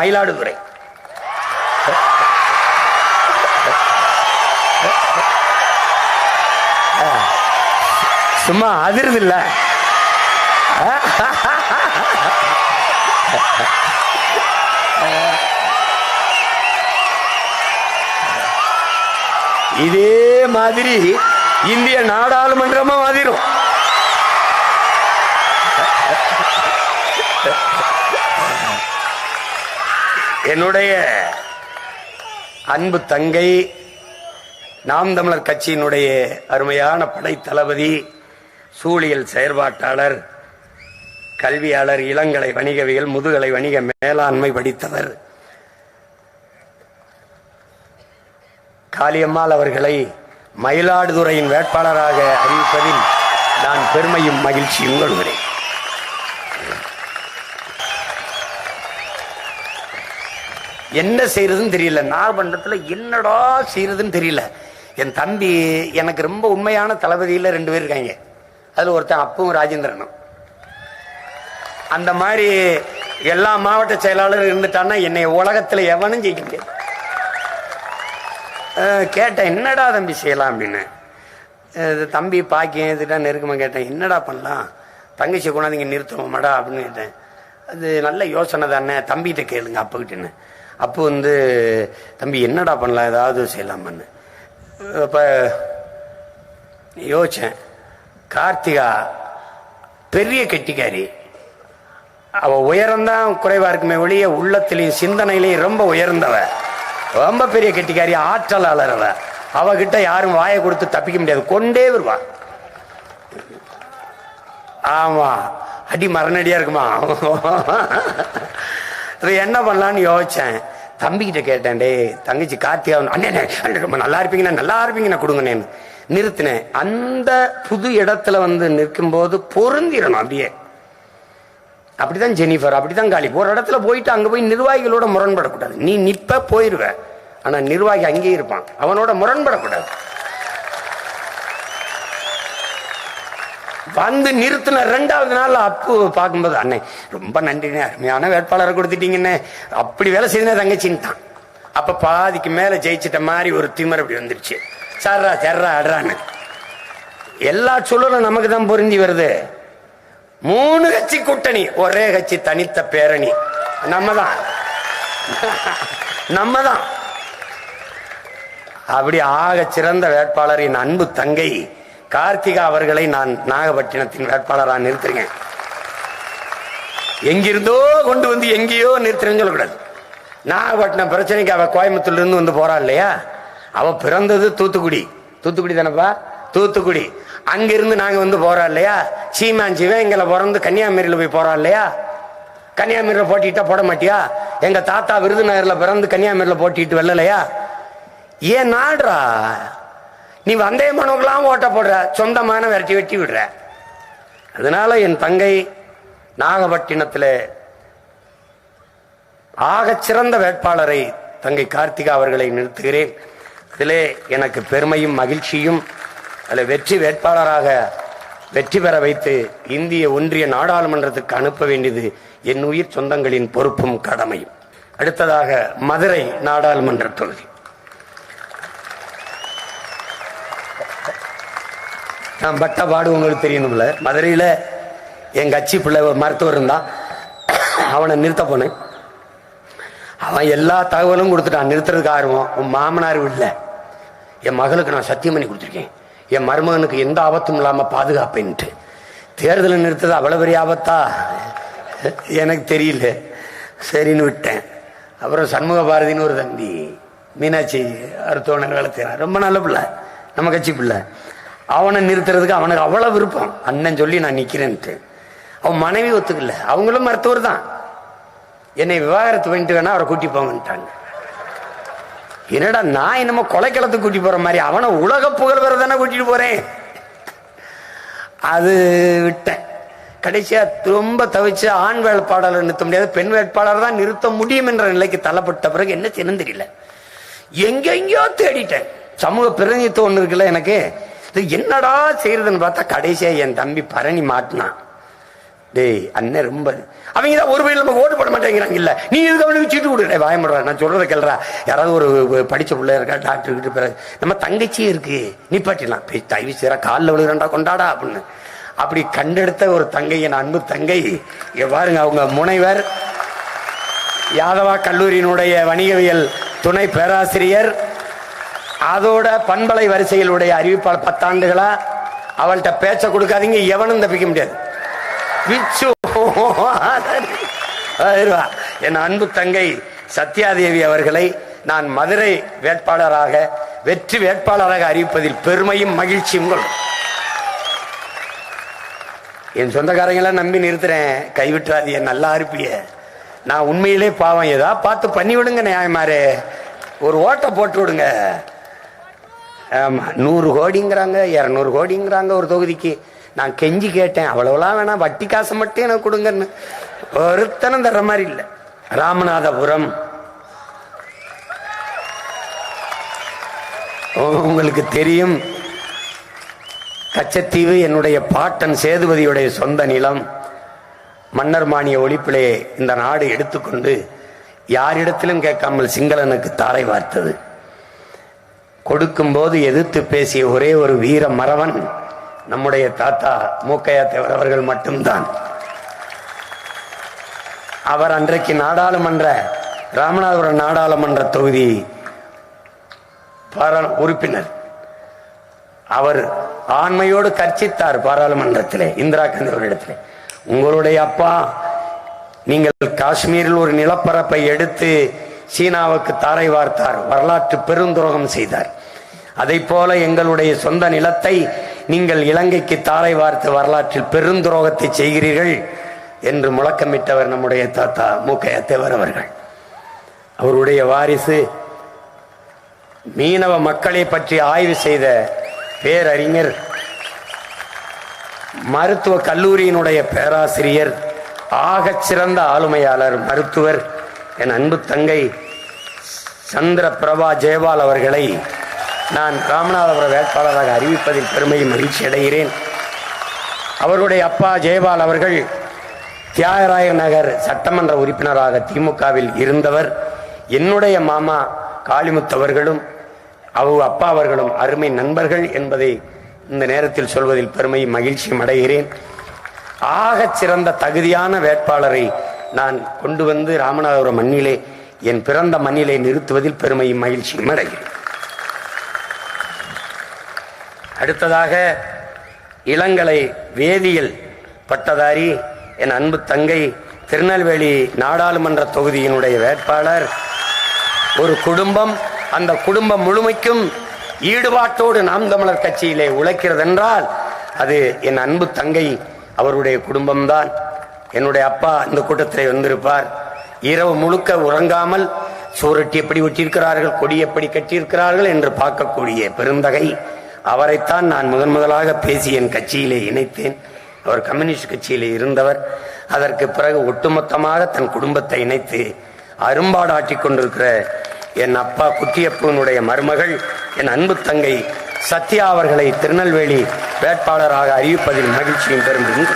மயிலாடுதுறை. சும்மா அதிருது இல்ல இதே மாதிரி இந்திய நாடாளுமன்றமும் அதிரும். என்னுடைய அன்பு தங்கை நாம் தமிழர் கட்சியினுடைய அருமையான படை தளபதி சூழியல் செயற்பாட்டாளர் கல்வியாளர் இளங்கலை வணிகவியல் முதுகலை வணிக மேலாண்மை படித்தவர். காளியம்மாள் அவர்களை மயிலாடுதுறையின் வேட்பாளராக அறிவிப்பதில் நான் பெருமையும் மகிழ்ச்சியும் கொள்கிறேன். என்ன செய்யறதுன்னு தெரியல. நாகமண்டலத்தில் என்னடா செய்யறதுன்னு தெரியல. என் தம்பி எனக்கு ரொம்ப உண்மையான தளபதியில் ரெண்டு பேர் இருக்காங்க. அதில் ஒருத்தன் அப்பவும் ராஜேந்திரனும். அந்த மாதிரி எல்லா மாவட்ட செயலாளரும் இருந்துட்டான்னா என்னை உலகத்தில் எவனும் ஜெயிக்க முடியாது. கேட்டேன் என்னடா தம்பி செய்யலாம்? அப்படின்னு. இது தம்பி பாக்கியம் இதுட்டா நெருக்கமாக கேட்டேன். என்னடா பண்ணலாம்? தங்கச்சி கொண்டாந்து இங்கே நிறுத்தணுமாடா? அப்படின்னு கேட்டேன். அது நல்ல யோசனை தானே தம்பிகிட்ட கேளுங்க அப்பக்கிட்டேன்னு அப்போ வந்து தம்பி என்னடா பண்ணலாம்? ஏதாவது செய்யலாமான்னு இப்போ யோசித்தேன் கார்த்திகா பெரிய கெட்டிக்காரி. அவ உயரம்தான் குறைவா இருக்குமே ஒழிய உள்ளத்திலையும் சிந்தனையிலையும் ரொம்ப உயர்ந்தவ. ரொம்ப பெரிய கெட்டிக்காரி ஆற்றலாளர் அவ. அவகிட்ட யாரும் வாயை கொடுத்து தப்பிக்க முடியாது. கொண்டே வருவா. ஆமா. அடி மரணடியா இருக்குமா? அது என்ன பண்ணலான்னு யோசிச்சேன். தம்பிக்கிட்ட கேட்டேன் டே தங்கச்சி கார்த்திகா அண்ணே அண்ணே, ரொம்ப நல்லா இருப்பீங்கண்ணா நல்லா இருப்பீங்கண்ணா கொடுங்கண்ணேன்னு நிறுத்தினேன். அந்த புது இடத்துல வந்து நிற்கும்போது பொருந்திடணும் அப்படியே. அப்படிதான் ஜெனிஃபர் அப்படிதான் காலி ஒரு இடத்துல போயிட்டு அங்க போய் நிர்வாகிகளோட முரண்படக்கூடாது. நீ நிப்ப போயிருவ. ஆனா நிர்வாகி அங்கேயே இருப்பான். அவனோட முரண்படக்கூடாது. வந்து நிறுத்தின ரெண்டாவது நாள் அப்பு பார்க்கும்போது அண்ணே ரொம்ப நன்றிண்ணே அருமையான வேட்பாளரை கொடுத்துட்டீங்கண்ணே. அப்படி வேலை செய்தனே தங்கச்சின்ட்டான் அப்ப பாதிக்கு மேல ஜெயிச்சிட்ட மாதிரி ஒரு திமர் அப்படி வந்துருச்சு. சர்ரா சர்ரா அடுறான்னு. எல்லா சூழலும் நமக்கு தான் புரிஞ்சு வருது. மூணு கட்சி கூட்டணி ஒரே கட்சி தனித்த பேரணி. நம்ம தான். நம்ம தான். அப்படி ஆக சிறந்த வேட்பாளரின் அன்பு தங்கை. கார்த்திகா அவர்களை நான் நாகப்பட்டினத்தின் வேட்பாளராக நிறுத்துறேன் எங்கிருந்தோ கொண்டு வந்து எங்கேயோ நிறுத்துறேன்னு சொல்லக்கூடாது. நாகப்பட்டினம் பிரச்சனைக்கு அவ கோயம்புத்தூர்ல இருந்து வந்து போறா இல்லையா? அவ பிறந்தது தூத்துக்குடி. தூத்துக்குடி தானப்பா? தூத்துக்குடி. அங்கிருந்து நாங்க வந்து போறோம் இல்லையா? சீமான் சிவன் எங்களை பிறந்து கன்னியாகுமரியில போய் போறோம் இல்லையா? கன்னியாகுமரியில போட்டிட்டா போட மாட்டியா? எங்க தாத்தா விருதுநகர்ல பிறந்து கன்னியாகுமரியில போட்டிட்டு வெள்ளலையா ஏன் நாடுறா? நீ வந்தே மனுக்கெல்லாம் ஓட்ட போடுற சொந்தமான விரட்டி வெட்டி விடுற. அதனால என் தங்கை நாகப்பட்டினத்தில் ஆகச் சிறந்த வேட்பாளரை தங்கை கார்த்திகா அவர்களை நிறுத்துகிறேன். இதிலே எனக்கு பெருமையும் மகிழ்ச்சியும் அதில் வெற்றி வேட்பாளராக வெற்றி பெற வைத்து இந்திய ஒன்றிய நாடாளுமன்றத்துக்கு அனுப்ப வேண்டியது என் உயிர் சொந்தங்களின் பொறுப்பும் கடமையும். அடுத்ததாக மதுரை நாடாளுமன்ற தொகுதி. நான் பட்ட பாடு உங்களுக்கு தெரியணும்ல. மதுரையில் என் கட்சி பிள்ளை ஒரு மருத்துவர் இருந்தான். அவனை நிறுத்த போனேன். அவன் எல்லா தகவலும் கொடுத்துட்டான். நிறுத்துறதுக்கு ஆர்வம். உன் மாமனார் இல்லை என் மகளுக்கு நான் சத்தியம் பண்ணி கொடுத்துருக்கேன். என் மருமகனுக்கு எந்த ஆபத்தும் இல்லாமல் பாதுகாப்பேன்ட்டு. தேர்தலை நிறுத்தது அவ்வளோ பெரிய ஆபத்தா? எனக்கு தெரியல. சரின்னு விட்டேன். அப்புறம் சண்முக பாரதின்னு ஒரு தம்பி மீனாட்சி அருத்தவணன் வேலை செய்கிறான் ரொம்ப நல்ல பிள்ளை. நம்ம கட்சி பிள்ளை. அவனை நிறுத்துறதுக்கு அவனுக்கு அவ்வளோ விருப்பம். அண்ணன் சொல்லி நான் நிற்கிறேன்ட்டு அவன் மனைவி ஒத்துக்கல. அவங்களும் மருத்துவர் தான். என்னை விவாகரத்து பண்ணிட்டு வேணா அவரை கூட்டி போங்கன்ட்டாங்க. என்னடா நான் என்னமோ கொலைக்களத்துக்கு கூட்டி போற மாதிரி. அவனை உலக புகழ்வரை தானே கூட்டிட்டு போறேன். அது விட்டேன். கடைசியா ரொம்ப தவிச்சு ஆண் வேட்பாளர் நிறுத்த முடியாது பெண் வேட்பாளர் தான் நிறுத்த முடியும் என்ற நிலைக்கு தள்ளப்பட்ட பிறகு என்ன செய்யணும் தெரியல. எங்கெங்கயோ தேடிட்டேன். சமூக பிரதிநிதித்துவம் ஒன்று இருக்குல்ல எனக்கு? இது என்னடா செய்யறதுன்னு பார்த்தா கடைசியா என் தம்பி பரணி மாட்டினான். டேய் அண்ணன் ரொம்ப அவங்க தான் ஒரு பேர் நம்ம ஓட்டு போட மாட்டேங்கிறாங்க இல்ல. நீ இதுக்கு அவனுக்கு சீட்டு கொடுக்குற பயமுடுற நான் சொல்றதை கேள்றா யாராவது ஒரு படிச்ச பிள்ளை இருக்கா டாக்டர் கிட்ட பிறகு நம்ம தங்கச்சியே இருக்கு நிப்பாட்டிடலாம். போய் தயவு செய்யறா காலில் விழுகிறா கொண்டாடா அப்படின்னு. அப்படி கண்டெடுத்த ஒரு தங்கை என் அன்பு தங்கை இங்க பாருங்க அவங்க முனைவர். யாதவா கல்லூரியினுடைய வணிகவியல் துணை பேராசிரியர். அதோட பண்பலை வரிசையிலுடைய அறிவிப்பாளர் பத்தாண்டுகளா அவள்கிட்ட பேச்ச கொடுக்காதீங்க எவனும் தப்பிக்க முடியாது. என் அன்பு தங்கை சத்யாதேவி அவர்களை நான் மதுரை வேட்பாளராக வெற்றி வேட்பாளராக அறிவிப்பதில் பெருமையும் மகிழ்ச்சியும் கொள்ளும் என் சொந்தக்காரங்களை நம்பி நிறுத்துறேன். கைவிட்டுறாதிய நல்லா இருப்பிய. நான் உண்மையிலே பாவம். ஏதா பார்த்து பண்ணி விடுங்க நியாயமாரே. ஒரு ஓட்டை போட்டு விடுங்க. ஆமா நூறு கோடிங்கிறாங்க இரநூறு கோடிங்கிறாங்க ஒரு தொகுதிக்கு. நான் கெஞ்சி கேட்டேன் அவ்வளவுலாம் வேணாம் வட்டி காசு மட்டும் எனக்கு கொடுங்கன்னு. ஒருத்தனம் தர்ற மாதிரி இல்லை. ராமநாதபுரம். உங்களுக்கு தெரியும் கச்சத்தீவு என்னுடைய பாட்டன் சேதுபதியுடைய சொந்த நிலம். மன்னர் மானிய ஒழிப்பிலே இந்த நாடு எடுத்துக்கொண்டு யாரிடத்திலும் கேட்காமல் சிங்களனுக்கு தாரை வார்த்தது. கொடுக்கும்போது எதிர்த்து பேசிய ஒரே ஒரு வீர மறவன் நம்முடைய தாத்தா மூக்கையா தேவர் அவர்கள் மட்டும்தான். அவர் அன்றைக்கு நாடாளுமன்ற ராமநாதபுரம் நாடாளுமன்ற தொகுதி பாராளு உறுப்பினர். அவர் ஆண்மையோடு கர்ச்சித்தார் பாராளுமன்றத்திலே இந்திரா காந்தி அவரிடத்திலே உங்களுடைய அப்பா நீங்கள் காஷ்மீரில் ஒரு நிலப்பரப்பை எடுத்து சீனாவுக்கு தாரை வார்த்தார் வரலாற்று பெருந்துரோகம் செய்தார். அதை போல எங்களுடைய சொந்த நிலத்தை நீங்கள் இலங்கைக்கு தாரை வார்த்து வரலாற்றில் பெருந்துரோகத்தை செய்கிறீர்கள் என்று முழக்கமிட்டவர் நம்முடைய தாத்தா மூக்கைய தேவர் அவர்கள். அவருடைய வாரிசு மீனவ மக்களை பற்றி ஆய்வு செய்த பேரறிஞர் மருத்துவ கல்லூரியினுடைய பேராசிரியர் ஆகச் சிறந்த ஆளுமையாளர் மருத்துவர் என் அன்பு தங்கை சந்திர பிரபா ஜெயபால் அவர்களை நான் ராமநாதபுரம் வேட்பாளராக அறிவிப்பதில் பெருமை மகிழ்ச்சி அடைகிறேன். அவருடைய அப்பா ஜெயபால் அவர்கள் தியாகராய நகர் சட்டமன்ற உறுப்பினராக திமுகவில் இருந்தவர். என்னுடைய மாமா காளிமுத்தவர்களும் அவ அப்பா அவர்களும் அருமை நண்பர்கள் என்பதை இந்த நேரத்தில் சொல்வதில் பெருமை மகிழ்ச்சியும் அடைகிறேன். ஆகச் சிறந்த தகுதியான வேட்பாளரை நான் கொண்டு வந்து ராமநாதபுரம் மண்ணிலே என் பிறந்த மண்ணிலே நிறுத்துவதில் பெருமையும் மகிழ்ச்சியும் அடைகிறேன். அடுத்ததாக இளங்கலை வேதியியல் பட்டதாரி என் அன்பு தங்கை திருநெல்வேலி நாடாளுமன்ற தொகுதியினுடைய வேட்பாளர். ஒரு குடும்பம் அந்த குடும்பம் முழுமைக்கும் ஈடுபாட்டோடு நாம் தமிழர் கட்சியிலே உழைக்கிறது என்றால் அது என் அன்பு தங்கை அவருடைய குடும்பம்தான். என்னுடைய அப்பா இந்த கூட்டத்தில் வந்திருப்பார். இரவு முழுக்க உறங்காமல் சூரட்டி எப்படி ஒட்டியிருக்கிறார்கள் கொடி எப்படி கட்டியிருக்கிறார்கள் என்று பார்க்கக்கூடிய பெருந்தகை. அவரைத்தான் நான் முதன் முதலாக பேசி என் கட்சியிலே இணைத்தேன். அவர் கம்யூனிஸ்ட் கட்சியிலே இருந்தவர். அதற்கு பிறகு ஒட்டுமொத்தமாக தன் குடும்பத்தை இணைத்து அரும்பாடாட்டி கொண்டிருக்கிற என் அப்பா குட்டியப்பனுடைய மருமகள் என் அன்பு தங்கை சத்யா அவர்களை திருநெல்வேலி வேட்பாளராக அறிவிப்பதில் மகிழ்ச்சியும் பெருமையும்